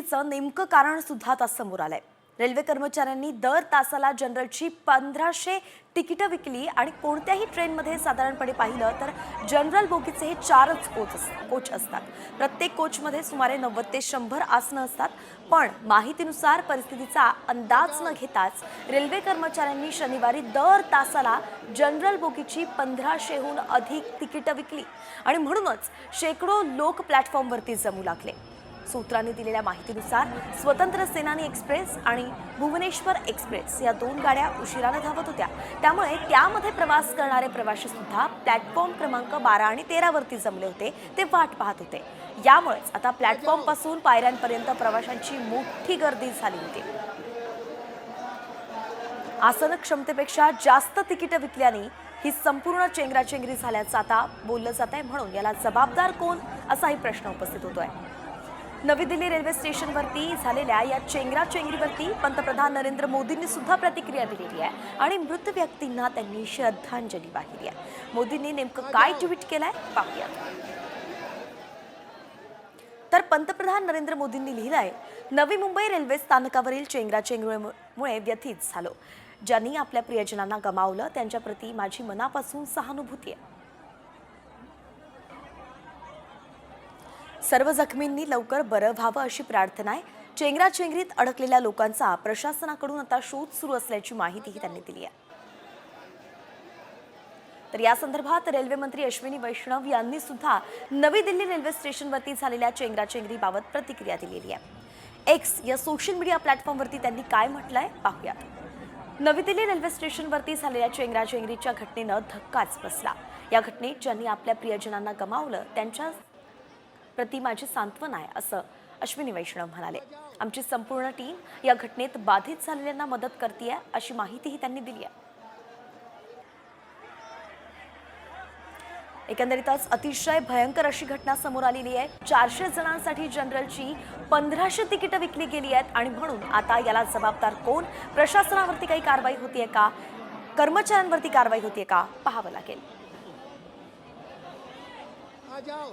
परिस्थितीचं नेमकं कारण सुद्धा आता समोर आलंय. रेल्वे कर्मचाऱ्यांनी दर तासाला जनरलची पंधराशे तिकीटं विकली आणि कोणत्याही ट्रेनमध्ये साधारणपणे पाहिलं तर जनरल बोगीचे हे चारच कोच कोच असतात. प्रत्येक कोचमध्ये सुमारे नव्वद ते शंभर आसनं असतात. पण माहितीनुसार परिस्थितीचा अंदाज न घेताच रेल्वे कर्मचाऱ्यांनी शनिवारी दर तासाला जनरल बोगीची पंधराशेहून अधिक तिकीटं विकली. आणि म्हणूनच शेकडो लोक प्लॅटफॉर्मवरती जमू लागले. सूत्रांनी दिलेल्या माहितीनुसार स्वतंत्र सेनानी एक्सप्रेस आणि भुवनेश्वर एक्सप्रेस या दोन गाड्या उशिराने धावत होत्या. त्यामुळे त्यामध्ये प्रवास करणारे प्रवाशी सुद्धा प्लॅटफॉर्म क्रमांक बारा आणि तेरावरती जमले होते ते वाट पाहत होते. यामुळेच आता प्लॅटफॉर्मपासून पायऱ्यांपर्यंत प्रवाशांची मोठी गर्दी झाली होती. आसन क्षमतेपेक्षा जास्त तिकीटं विकल्याने ही संपूर्ण चेंगराचेंगरी झाल्याचं आता बोललं जात आहे म्हणून याला जबाबदार कोण असाही प्रश्न उपस्थित होतोय. नवी दिल्ली रेल्वे स्टेशनवरती झालेल्या या चेंगराचेंगरीवरती पंतप्रधान नरेंद्र मोदींनी सुद्धा प्रतिक्रिया दिलेली आहे आणि मृत व्यक्तींना त्यांनी श्रद्धांजली वाहिली आहे. मोदींनी नेमकं काय ट्विट केलंय पाहूया तर पंतप्रधान नरेंद्र मोदींनी लिहिलंय नवी मुंबई रेल्वे स्थानकावरील चेंगराचेंगरीमुळे व्यथित झालो. ज्यांनी आपल्या प्रियजनांना गमावलं त्यांच्याप्रती माझी मनापासून सहानुभूती आहे. सर्व जखमींनी लवकर बरं व्हावं अशी प्रार्थना आहे. चेंगराचेंगरीत अडकलेल्या लोकांचा प्रशासनाकडून आता शोध सुरू असल्याची माहितीही त्यांनी दिली आहे. तर या संदर्भात रेल्वे मंत्री अश्विनी वैष्णव यांनी सुद्धा नवी दिल्ली रेल्वे स्टेशनवरती झालेल्या चेंगराचेंगरीबाबत प्रतिक्रिया दिलेली आहे. एक्स या सोशल मीडिया प्लॅटफॉर्मवरती त्यांनी काय म्हटलंय पाहूयात. नवी दिल्ली रेल्वे स्टेशनवरती झालेल्या चेंगराचेंगरीच्या घटनेनं धक्काच बसला. या घटनेत ज्यांनी आपल्या प्रियजनांना गमावलं त्यांच्या प्रति माझी सांत्वन आहे असं अश्विनी वैष्णव म्हणाले. आमची संपूर्ण टीम या घटनेत बाधित झालेल्यांना मदत करते अशी माहितीही त्यांनी दिली आहे. एकंदरीतच अतिशय भयंकर अशी घटना समोर आलेली आहे. चारशे जणांसाठी जनरलची पंधराशे तिकीटं विकली गेली आहेत आणि म्हणून आता याला जबाबदार कोण? प्रशासनावरती काही कारवाई होतीये का? कर्मचाऱ्यांवरती कारवाई होतीये का? पाहावं लागेल. যাও